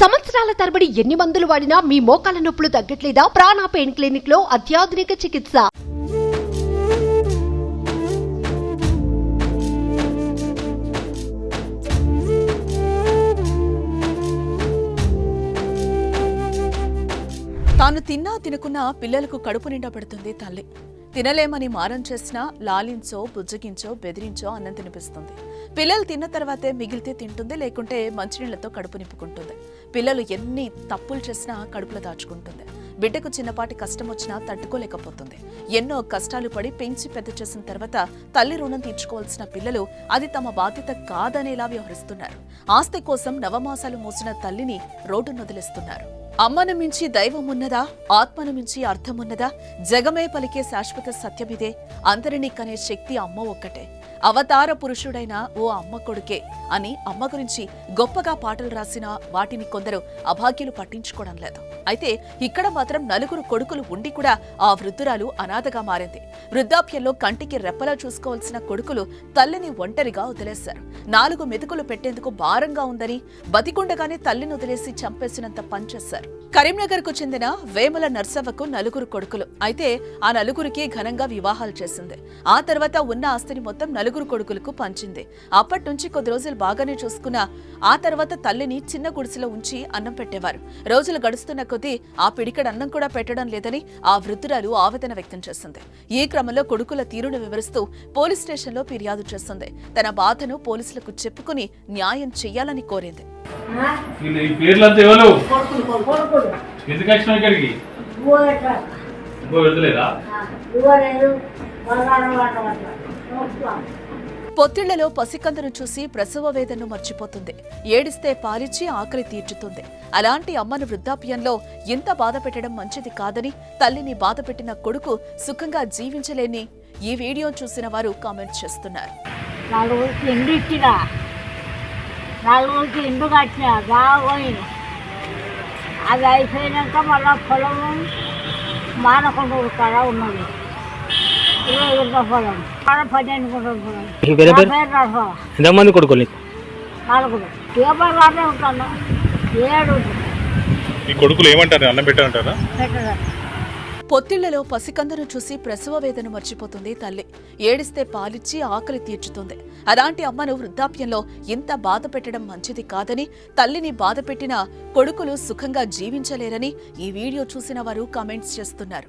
సంవత్సరాల తరబడి ఎన్ని మందులు వాడినా మీ మోకాల నొప్పులు తగ్గట్లేదా? ప్రాణ పెయిన్ క్లినిక్లో అత్యాధునిక చికిత్స. తాను తిన్నా తినకున్నా పిల్లలకు కడుపు నిండా పెడుతుంది తల్లి. తినలేమని మారం చేసినా లాలించో బుజ్జగించో బెదిరించో అన్నం తినిపిస్తుంది. పిల్లలు తిన్న తర్వాతే మిగిలితే తింటుంది లేకుంటే మంచినీళ్ళతో కడుపు నింపుకుంటుంది. పిల్లలు ఎన్ని తప్పులు చేసినా కడుపులో దాచుకుంటుంది. బిడ్డకు చిన్నపాటి కష్టం వచ్చినా తట్టుకోలేకపోతుంది. ఎన్నో కష్టాలు పడి పెంచి పెద్ద చేసిన తర్వాత తల్లి రుణం తీర్చుకోవాల్సిన పిల్లలు అది తమ బాధ్యత కాదనేలా వ్యవహరిస్తున్నారు. ఆస్తి కోసం నవమాసాలు మోసిన తల్లిని రోడ్డు వదిలేస్తున్నారు అమ్మను మించి దైవమున్నదా? ఆత్మను మించి అర్థమున్నదా? జగమే పలికే శాశ్వత సత్యమిదే. అంతరిని కనే శక్తి అమ్మ ఒక్కటే. అవతార పురుషుడైన ఓ అమ్మ కొడుకే అని అమ్మ గురించి గొప్పగా పాటలు రాసిన వాటిని కొందరు అభాగ్యులు పట్టించుకోవడం లేదు. అయితే ఇక్కడ మాత్రం నలుగురు కొడుకులు ఉండి కూడా ఆ వృద్ధురాలు అనాథగా మారింది. వృద్ధాప్యంలో కంటికి రెప్పలా చూసుకోవాల్సిన కొడుకులు తల్లిని ఒంటరిగా వదిలేశారు. నాలుగు మెతుకులు పెట్టేందుకు భారంగా ఉందని బతికుండగానే తల్లిని వదిలేసి చంపేసినంత పనిచేశారు కరీంనగర్కు చెందిన వేముల నర్సవ్వకు నలుగురు కొడుకులు. అయితే ఆ నలుగురికి ఘనంగా వివాహాలు చేసింది. ఆ తర్వాత ఉన్న ఆస్తిని మొత్తం నలుగురు కొడుకులకు పంచింది. అప్పటి నుంచి కొద్ది రోజులు బాగానే చూసుకున్న ఆ తర్వాత తల్లిని చిన్న గుడిసెలో ఉంచి అన్నం పెట్టేవారు. రోజులు గడుస్తున్న కొద్దీ ఆ పిడికడ అన్నం కూడా పెట్టడం లేదని ఆ వృద్ధురాలు ఆవేదన వ్యక్తం చేసింది. ఈ క్రమంలో కొడుకుల తీరును వివరిస్తూ పోలీస్ స్టేషన్లో ఫిర్యాదు చేస్తుంది తన బాధను పోలీసులకు చెప్పుకుని న్యాయం చేయాలని కోరింది. ఈ పేర్లంతా కొడుకులు ఎందుకు వచ్చినావు ఇక్కడికి? ఇంకో పొత్తిళ్ళలో పసికందును చూసి ప్రసవ వేదనను మర్చిపోతుంది. ఏడిస్తే పాలిచ్చి ఆకలి తీర్చుతుంది. అలాంటి అమ్మను వృద్ధాప్యంలో ఇంత బాధ పెట్టడం మంచిది కాదని తల్లిని బాధ పెట్టిన కొడుకు సుఖంగా జీవించలేని ఈ వీడియో చూసిన వారు కామెంట్ చేస్తున్నారు. నలుగురికి ఇండు కట్టిన బాగోయింది అది అయిపోయినాక మళ్ళా పొలము మానకుండా కాడ ఉన్నది. ఇరవై గుంట పొలం. ఆడ పన్నెండు గుంటల పొలం. ఎంతమంది కొడుకులు నలుగురు. ఉంటాను. ఏడు. ఈ కొడుకులు ఏమంటారు? అన్నం పెట్టారంటారా? పొత్తిళ్ళలో పసికందును చూసి ప్రసవ వేదన మర్చిపోతుంది తల్లి. ఏడిస్తే పాలిచ్చి ఆకలి తీర్చుతుంది. అలాంటి అమ్మను వృద్ధాప్యంలో ఇంత బాధ పెట్టడం మంచిది కాదని తల్లిని బాధ పెట్టిన కొడుకులు సుఖంగా జీవించలేరని ఈ వీడియో చూసిన వారు కామెంట్స్ చేస్తున్నారు.